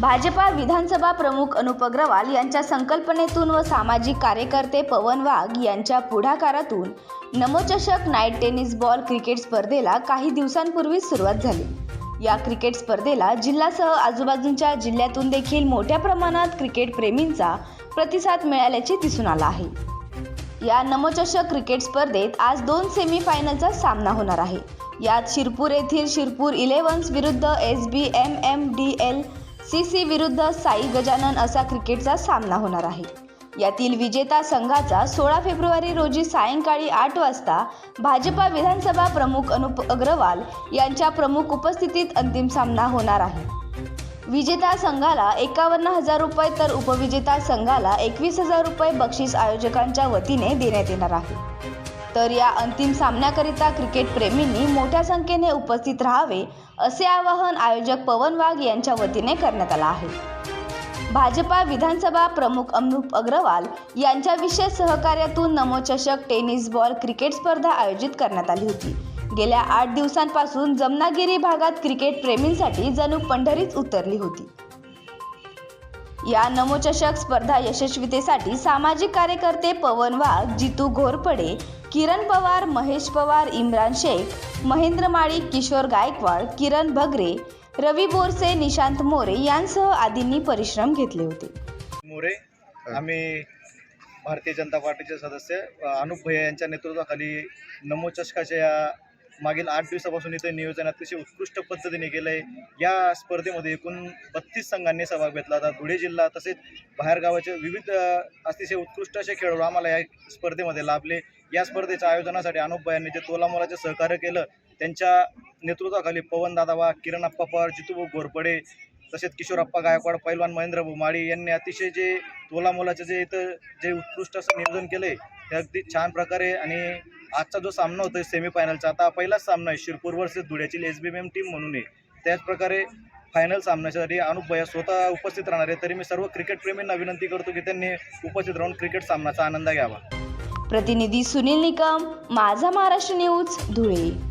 भाजपा विधानसभा प्रमुख अनुप अग्रवाल यांच्या संकल्पनेतून व सामाजिक कार्यकर्ते पवन वाघ यांच्या पुढाकारातून Namochashak night tennis ball cricket स्पर्धेला काही दिवसांपूर्वी सुरुवात झाली. या क्रिकेट स्पर्धेला जिल्ह्यासह आजूबाजूंच्या जिल्ह्यातून देखील मोठ्या प्रमाणात क्रिकेट प्रेमींचा प्रतिसाद मिळाल्याचे दिसून आला आहे. या नमोचषक क्रिकेट स्पर्धेत आज दोन सेमीफायनलचा सामना होणार आहे. यात शिरपूर येथील शिरपूर इलेव्हन्स विरुद्ध S B M M D L C C विरुद्ध साई गजानन असा क्रिकेटचा सामना होणार आहे. यातील विजेता संघाचा सोळा फेब्रुवारी रोजी सायंकाळी आठ वाजता भाजपा विधानसभा प्रमुख अनुप अग्रवाल यांच्या प्रमुख उपस्थितीत अंतिम सामना होणार आहे. विजेता संघाला एकावन्न हजार रुपये तर उपविजेता संघाला एकवीस हजार रुपये बक्षीस आयोजकांच्या वतीने देण्यात येणार आहे. तर या अंतिम सामन्याकरिता क्रिकेट प्रेमींनी मोठ्या संख्येने उपस्थित राहावे असे आवाहन आयोजक पवन वाघ यांच्या वतीने करण्यात आला आहे. भाजपा विधानसभा प्रमुख अमरूप अग्रवाल यांच्या विशेष सहकार्यातून नमोचषक टेनिस बॉल क्रिकेट स्पर्धा आयोजित करण्यात आली होती. गेल्या आठ दिवसांपासून जमनागिरी भागात क्रिकेट प्रेमींसाठी जणू पंढरीच उतरली होती. या नमोचषक स्पर्धा यशस्वीतेसाठी सामाजिक कार्यकर्ते पवन वाघ जितू घोरपडे किरण पवार महेश पवार इम्रान शेख महेंद्र माळी किशोर गायकवाड किरण भगरे रवी बोरसे निशांत मोरे यांसह आदींनी परिश्रम घेतले होते. मोरे आम्ही भारतीय जनता पार्टीचे सदस्य. अनुप भैया यांच्या नेतृत्वाखाली नमो चषकाच्या या मागील आठ दिवसापासून इथे नियोजन अतिशय उत्कृष्ट पद्धतीने केलं आहे या स्पर्धेमध्ये एकूण बत्तीस संघांनी सहभाग घेतला. होता धुळे जिल्हा तसेच बाहेरगावाचे विविध अतिशय उत्कृष्ट असे खेळाडू आम्हाला या स्पर्धेमध्ये लाभले. या स्पर्धेच्या आयोजनासाठी अनुपबायांनी जे तोलामोलाचे सहकार्य केलं त्यांच्या नेतृत्वाखाली पवन दादावा किरण अप्पा पवार जितूभाऊ घोरपडे तसेच किशोरप्पा गायकवाड पैलवान महेंद्र माळी यांनी अतिशय जे तोलामोलाचं जे इथं जे उत्कृष्ट असं नियोजन केलं आहे ते अगदी छान प्रकारे आणि आजचा जो सामना होतो सेमीफायनलचा आता पहिलाच सामना आहे शिरपूर वर्सेस धुळ्याची एस बी एम टीम म्हणून आहे. त्याचप्रकारे फायनल सामन्यासाठी अनुप भैया स्वतः उपस्थित राहणार आहे तरी मी सर्व क्रिकेट प्रेमींना विनंती करतो की त्यांनी उपस्थित राहून क्रिकेट सामन्याचा आनंद घ्यावा. प्रतिनिधी सुनील निकम माझा महाराष्ट्र न्यूज धुळे.